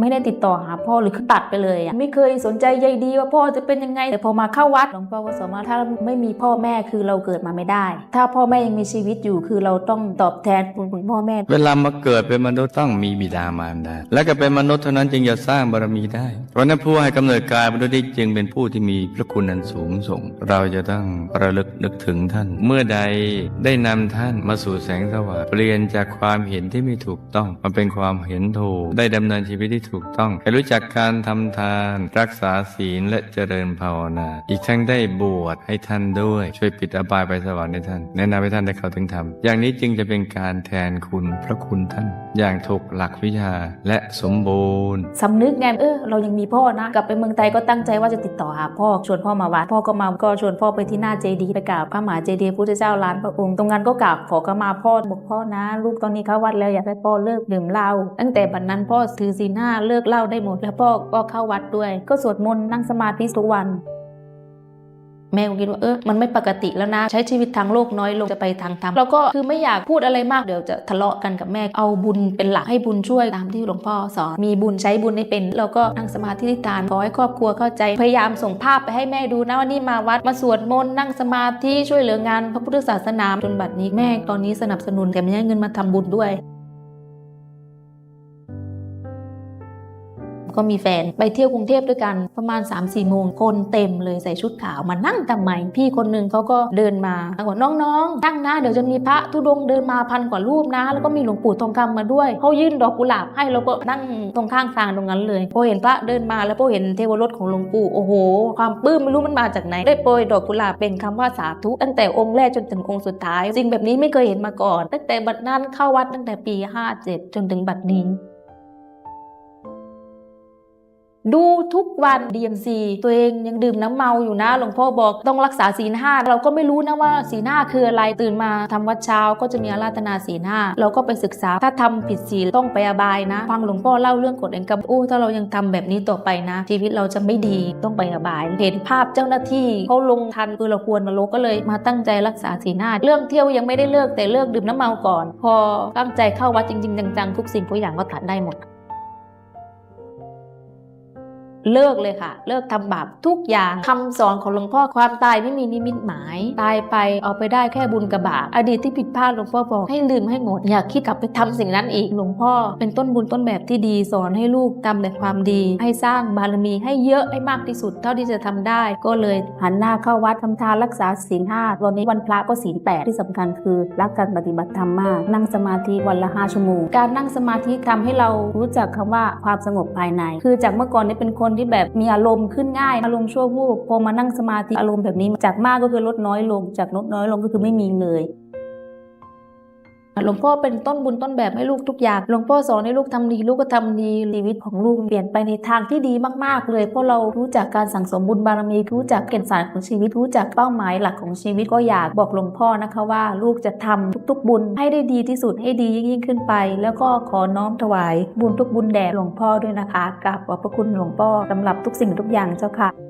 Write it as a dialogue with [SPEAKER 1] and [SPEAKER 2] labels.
[SPEAKER 1] ไม่ได้ติดต่อหาพ่อหรือคือตัดไปเลยอะไม่เคยสนใจใยดีว่าพ่อจะเป็นยังไง แต่พอมาเข้าวัดหลวงพ่อก็สอนว่าถ้าไม่มีพ่อแม่คือเราเกิดมาไม่ได้ ถ้าพ่อแม่ยังมีชีวิตอยู่คือเราต้องตอบแทนบุญคุณพ่อแม่
[SPEAKER 2] เวลามาเกิดเป็นมนุษย์ต้องมีบิดามารดาและก็เป็นมนุษย์เท่านั้นจึงจะสร้างบารมีได้เพราะนั้นผู้ให้กำเนิดกายมนุษย์ได้จึงเป็นผู้ที่มีพระคุณอันสูงส่ง เราจะต้องระลึกนึกถึงท่าน เมื่อใดได้นำท่านมาสู่แสงสว่างเปลี่ยนจากความเห็นที่ไม่ถูกต้องมาเป็นความเห็นถูกได้ดำเนินชีวิตที่ถูกต้องให้รู้จักการทำทาน รักษาศีลและเจริญภาวนา อีกทั้งได้บวชให้ท่านด้วย ช่วยปิดอบายไปสวรรค์ให้ท่าน แนะนำให้ท่านได้เข้าถึงธรรมอย่างนี้จึงจะเป็นการแทนคุณพระคุณท่าน อย่างถูกหลักวิชาและสมบูรณ์
[SPEAKER 1] สำนึกไงเออเรายังมีพ่อนะ กลับไปเมืองไทยก็ตั้งใจว่าจะติดต่อหาพ่อชวนพ่อมาวัดพ่อก็มาก็ชวนพ่อไปที่หน้าเจดีย์ไปกราบพระมหาเจดีย์พุทธเจ้าล้านพระองค์ตรงนั้นก็กราบขอขมาพ่อบอกพ่อนะ ลูกตอนนี้เข้าวัดแล้วอยากให้พ่อเลิกดื่มเหล้าตั้งแต่บัดนั้นพ่อถือศีลห้าเลิกเหล้าได้หมด แล้วพ่อก็เข้าวัดด้วย ก็สวดมนต์นั่งสมาธิทุกวัน แม่ก็คิดว่าเออมันไม่ปกติแล้วนะ ใช้ชีวิตทางโลกน้อยลงจะไปทางธรรมเราก็คือไม่อยากพูดอะไรมากเดี๋ยวจะทะเลาะกันกับแม่เอาบุญเป็นหลักให้บุญช่วยตามที่หลวงพ่อสอนมีบุญใช้บุญให้เป็นเราก็นั่งสมาธิทานขอให้ครอบครัวเข้าใจ พยายามส่งภาพไปให้แม่ดูนะว่านี่มาวัดมาสวดมนต์นั่งสมาธิช่วยเหลืองานพระพุทธศาสนาจนบัดนี้แม่ตอนนี้สนับสนุนแต่ไม่ให้เงินมาทำบุญด้วย ก็มีแฟนไปเที่ยวกรุงเทพด้วยกันประมาณ3 4โมงคนเต็มเลยใส่ชุดขาวมานั่งทำไม พี่คนหนึ่งเขาก็เดินมาบอกน้องๆนั่งนะเดี๋ยวจะมีพระธุดงค์เดินมาพันกว่ารูปนะ แล้วก็มีหลวงปู่ทองคำมาด้วยเขายื่นดอกกุหลาบให้เราก็นั่งตรงข้างทางตรงนั้นเลยพอเห็นพระเดินมาแล้วพอเห็นเทวรถของหลวงปู่โอ้โห ความปลื้มไม่รู้มันมาจากไหน ได้โปรยดอกกุหลาบเป็นคำว่าสาธุตั้งแต่องค์แรกจนถึงองค์สุดท้ายสิ่งแบบนี้ไม่เคยเห็นมาก่อน ตั้งแต่บัดนั้นเข้าวัดตั้งแต่ปี 57 จนถึงบัดนี้ ดูทุกวัน DMC ตัวเองยังดื่มน้ำเมาอยู่นะหลวงพ่อบอกต้องรักษาศีลห้าเราก็ไม่รู้นะว่าศีลห้าคืออะไรตื่นมาทำวัดเช้าก็จะมีอาราธนาศีลห้าเราก็ไปศึกษาถ้าทำผิดศีลต้องไปอบายนะ ฟังหลวงพ่อเล่าเรื่องกฎแห่งกรรมโอ้ถ้าเรายังทำแบบนี้ต่อไปนะ ชีวิตเราจะไม่ดีต้องไปอบาย เห็นภาพเจ้าหน้าที่เขาลงทันคือเราควรมาลงก็เลยมาตั้งใจรักษาศีลห้าเรื่องเที่ยวยังไม่ได้เลิกแต่เลิกดื่มน้ำเมาก่อน พอตั้งใจเข้าวัดจริงๆจังๆทุกสิ่งทุกอย่างก็ตัดได้หมด เลิกเลยค่ะ เลิกทำบาปทุกอย่างคำสอนของหลวงพ่อความตายไม่มีนิมิตหมาย ตายไปเอาไปได้แค่บุญกับบาปอดีตที่ผิดพลาดหลวงพ่อบอกให้ลืมให้หมด อย่าคิดกลับไปทำสิ่งนั้นอีกหลวงพ่อ เป็นต้นบุญต้นแบบที่ดีสอนให้ลูกทำแต่ความดี ให้สร้างบารมีให้เยอะให้มากที่สุด เท่าที่จะทำได้ ก็เลยหันหน้าเข้าวัดทำทานรักษาศีลห้าวันนี้วันพระก็ศีลแปดที่สำคัญคือรักการปฏิบัติธรรมมาก นั่งสมาธิวันละห้าชั่วโมงการนั่งสมาธิทำให้เรารู้จักคำว่าความสงบภายใน คือจากเมื่อก่อนนี่เป็นคนที่แบบมีอารมณ์ขึ้นง่าย อารมณ์ชั่ววูบพอมานั่งสมาธิอารมณ์แบบนี้จากมากก็คือลดน้อยลงจากลดน้อยลงก็คือไม่มีเลย หลวงพ่อเป็นต้นบุญต้นแบบให้ลูกทุกอย่าง หลวงพ่อสอนให้ลูกทำดี ลูกก็ทำดีชีวิตของลูกเปลี่ยนไปในทางที่ดีมากๆเลย เพราะเรารู้จักการสั่งสมบุญบารมี รู้จักเกณฑ์สารของชีวิต รู้จักเป้าหมายหลักของชีวิตก็อยากบอกหลวงพ่อนะคะว่า ลูกจะทำทุกๆบุญให้ได้ดีที่สุดให้ดียิ่งขึ้นไป แล้วก็ขอน้อมถวายบุญทุกบุญแด่หลวงพ่อด้วยนะคะกราบขอบพระคุณหลวงพ่อสำหรับทุกสิ่งทุกอย่างเจ้าค่ะ